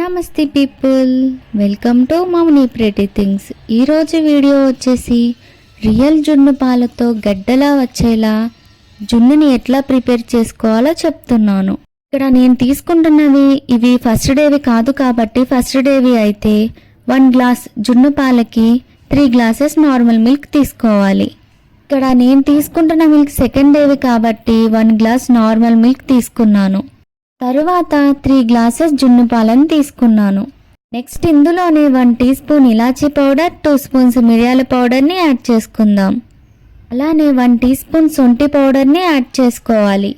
Namaste people. Welcome to Mouni pretty things. ఈరోజు video వచ్చేసి real జున్ను పాలతో గడ్డలా వచ్చేలా జున్నుని ఎట్లా ప్రిపేర్ చేసుకోవాలో చెప్తున్నాను. ఇక్కడ నేను తీసుకుంటున్నవి ఇవి ఫస్ట్ డేవి కాదు కాబట్టి ఫస్ట్ డేవి అయితే వన్ గ్లాస్ జున్ను పాలకి త్రీ గ్లాసెస్ నార్మల్ మిల్క్ తీసుకోవాలి. ఇక్కడ నేను తీసుకుంటున్న మిల్క్ సెకండ్ డేవి కాబట్టి వన్ గ్లాస్ నార్మల్ మిల్క్ తీసుకున్నాను. తరువాత త్రీ గ్లాసెస్ జున్ను పాలను తీసుకున్నాను. నెక్స్ట్ ఇందులోనే వన్ టీ స్పూన్ ఇలాచీ పౌడర్ టూ స్పూన్స్ మిరియాల పౌడర్ని యాడ్ చేసుకుందాం. అలానే వన్ టీ స్పూన్ సొంటి పౌడర్ని యాడ్ చేసుకోవాలి.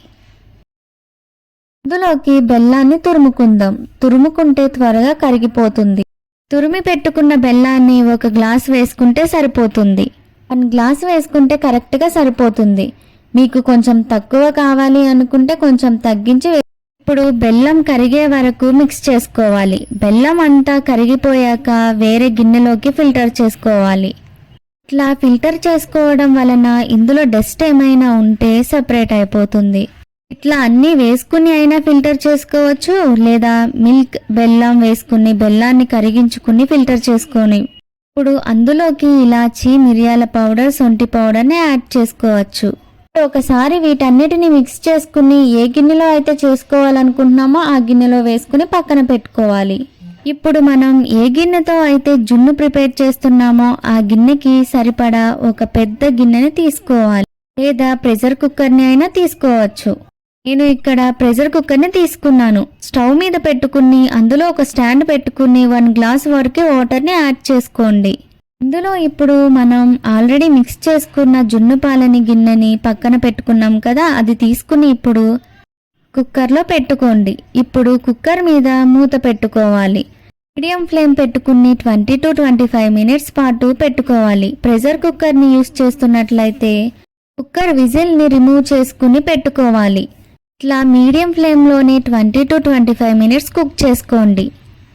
ఇందులోకి బెల్లాన్ని తురుముకుందాం. తురుముకుంటే త్వరగా కరిగిపోతుంది. తురిమి పెట్టుకున్న బెల్లాన్ని ఒక గ్లాస్ వేసుకుంటే సరిపోతుంది. వన్ గ్లాస్ వేసుకుంటే కరెక్ట్గా సరిపోతుంది. మీకు కొంచెం తక్కువ కావాలి అనుకుంటే కొంచెం తగ్గించి ఇప్పుడు బెల్లం కరిగే వరకు మిక్స్ చేసుకోవాలి. బెల్లం అంతా కరిగిపోయాక వేరే గిన్నెలోకి ఫిల్టర్ చేసుకోవాలి. ఇట్లా ఫిల్టర్ చేసుకోవడం వలన ఇందులో డస్ట్ ఏమైనా ఉంటే సపరేట్ అయిపోతుంది. ఇట్లా అన్నీ వేసుకుని అయినా ఫిల్టర్ చేసుకోవచ్చు లేదా మిల్క్ బెల్లం వేసుకుని బెల్లాన్ని కరిగించుకుని ఫిల్టర్ చేసుకొని. ఇప్పుడు అందులోకి ఇలాచి మిరియాల పౌడర్ సొంటి పౌడర్ని యాడ్ చేసుకోవచ్చు. ఒకసారి వీటన్నిటిని మిక్స్ చేసుకుని ఏ గిన్నెలో అయితే చేసుకోవాలనుకుంటున్నామో ఆ గిన్నెలో వేసుకుని పక్కన పెట్టుకోవాలి. ఇప్పుడు మనం ఏ గిన్నెతో అయితే జున్ను ప్రిపేర్ చేస్తున్నామో ఆ గిన్నెకి సరిపడా ఒక పెద్ద గిన్నెని తీసుకోవాలి. లేదా ప్రెషర్ కుక్కర్ని అయినా తీసుకోవచ్చు. నేను ఇక్కడ ప్రెషర్ కుక్కర్ని తీసుకున్నాను. స్టవ్ మీద పెట్టుకుని అందులో ఒక స్టాండ్ పెట్టుకుని వన్ గ్లాస్ వరకు వాటర్ని యాడ్ చేసుకోండి. ఇందులో ఇప్పుడు మనం ఆల్రెడీ మిక్స్ చేసుకున్న జున్ను పాలని గిన్నెని పక్కన పెట్టుకున్నాం కదా అది తీసుకుని ఇప్పుడు కుక్కర్లో పెట్టుకోండి. ఇప్పుడు కుక్కర్ మీద మూత పెట్టుకోవాలి. మీడియం ఫ్లేమ్ పెట్టుకుని twenty to twenty five minutes పాటు పెట్టుకోవాలి. ప్రెషర్ కుక్కర్ని యూస్ చేస్తున్నట్లయితే కుక్కర్ విజిల్ని రిమూవ్ చేసుకుని పెట్టుకోవాలి. ఇట్లా medium ఫ్లేమ్లోని twenty to twenty five minutes cook చేసుకోండి.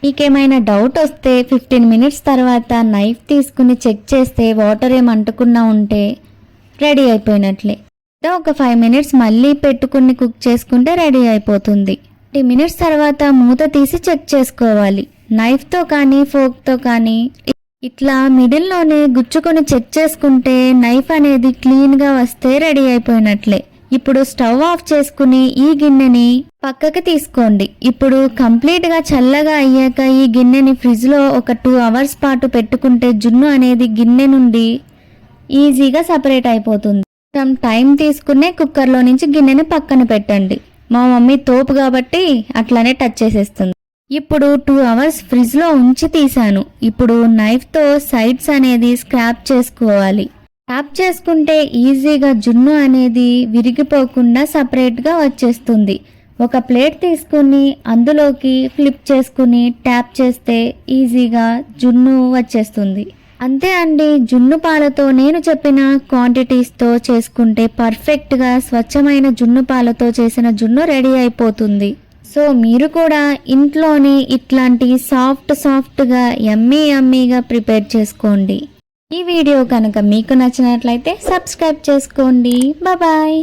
మీకేమైనా డౌట్ వస్తే ఫిఫ్టీన్ మినిట్స్ తర్వాత నైఫ్ తీసుకుని చెక్ చేస్తే వాటర్ ఏం అంటుకున్నా ఉంటే రెడీ అయిపోయినట్లే. ఒక ఫైవ్ మినిట్స్ మళ్ళీ పెట్టుకుని కుక్ చేసుకుంటే రెడీ అయిపోతుంది. ఫిఫ్టీ మినిట్స్ తర్వాత మూత తీసి చెక్ చేసుకోవాలి. నైఫ్తో కానీ ఫోక్తో కానీ ఇట్లా మిడిల్లోనే గుచ్చుకొని చెక్ చేసుకుంటే నైఫ్ అనేది క్లీన్గా వస్తే రెడీ అయిపోయినట్లే. ఇప్పుడు స్టవ్ ఆఫ్ చేసుకుని ఈ గిన్నెని పక్కకి తీసుకోండి. ఇప్పుడు కంప్లీట్గా చల్లగా అయ్యాక ఈ గిన్నెని ఫ్రిడ్జ్లో ఒక టూ అవర్స్ పాటు పెట్టుకుంటే జున్ను అనేది గిన్నె నుండి ఈజీగా సపరేట్ అయిపోతుంది. కొంచెం టైం తీసుకునే కుక్కర్లో నుంచి గిన్నెని పక్కన పెట్టండి. మా మమ్మీ తోపు కాబట్టి అట్లానే టచ్ చేసేస్తుంది. ఇప్పుడు టూ అవర్స్ ఫ్రిడ్జ్లో ఉంచి తీశాను. ఇప్పుడు నైఫ్తో సైడ్స్ అనేది స్క్రాప్ చేసుకోవాలి. ట్యాప్ చేసుకుంటే ఈజీగా జున్ను అనేది విరిగిపోకుండా సపరేట్గా వచ్చేస్తుంది. ఒక ప్లేట్ తీసుకుని అందులోకి ఫ్లిప్ చేసుకుని ట్యాప్ చేస్తే ఈజీగా జున్ను వచ్చేస్తుంది. అంతే అండి జున్ను పాలతో నేను చెప్పిన క్వాంటిటీస్తో చేసుకుంటే పర్ఫెక్ట్గా స్వచ్ఛమైన జున్ను పాలతో చేసిన జున్ను రెడీ అయిపోతుంది. సో మీరు కూడా ఇంట్లోనే ఇట్లాంటి సాఫ్ట్ సాఫ్ట్గా ఎమ్మీ ఎమ్మీగా ప్రిపేర్ చేసుకోండి. ఈ వీడియో కనుక మీకు నచ్చినట్లయితే సబ్స్క్రైబ్ చేసుకోండి. బాయ్